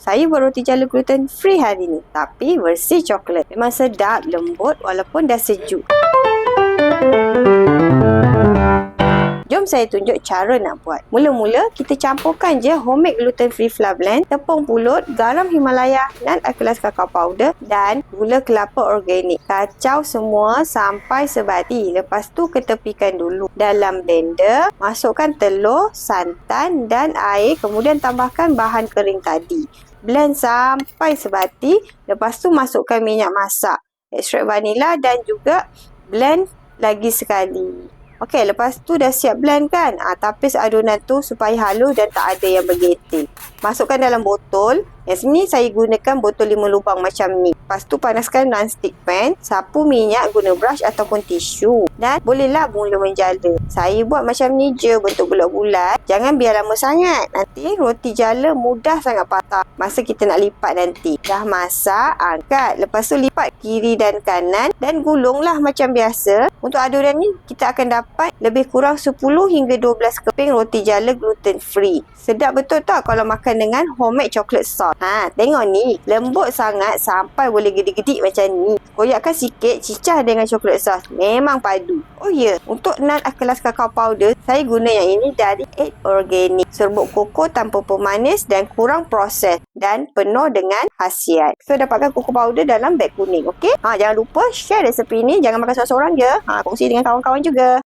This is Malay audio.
Saya buat roti jala gluten free hari ni. Tapi versi coklat. Memang sedap, lembut walaupun dah sejuk. Jom saya tunjuk cara nak buat. Mula-mula, kita campurkan je homemade gluten free flour blend, tepung pulut, garam Himalaya dan kelas kakao powder dan gula kelapa organik. Kacau semua sampai sebati. Lepas tu ketepikan dulu. Dalam blender, masukkan telur, santan dan air. Kemudian tambahkan bahan kering tadi. Blend sampai sebati. Lepas tu masukkan minyak masak, ekstrak vanila dan juga blend lagi sekali. Okey, lepas tu dah siap blend kan? Ah, tapis adunan tu supaya halus dan tak ada yang bergetir. Masukkan dalam botol. Yang sini saya gunakan botol lima lubang macam ni. Lepas tu panaskan non-stick pan. Sapu minyak guna brush ataupun tisu. Dan bolehlah mula menjala. Saya buat macam ni je bentuk bulat-bulat. Jangan biar lama sangat. Nanti roti jala mudah sangat patah. Masa kita nak lipat nanti. Dah masak, angkat. Lepas tu lipat kiri dan kanan. Dan gulunglah macam biasa. Untuk adunan ni kita akan dapat lebih kurang 10 hingga 12 keping roti jala gluten free. Sedap betul tak kalau makan dengan homemade chocolate sauce. Ha, tengok ni. Lembut sangat sampai boleh gedi-gedi macam ni. Koyakkan sikit, cicah dengan chocolate sauce. Memang padu. Oh ya, yeah. untuk nan kelas kakao powder, saya guna yang ini dari 8 Organic. Serbuk koko tanpa pemanis dan kurang proses. Dan penuh dengan khasiat. So, dapatkan koko powder dalam beg kuning. Okey? Ha, jangan lupa share resepi ni. Jangan makan seorang-seorang je. Ha, kongsi dengan kawan-kawan juga.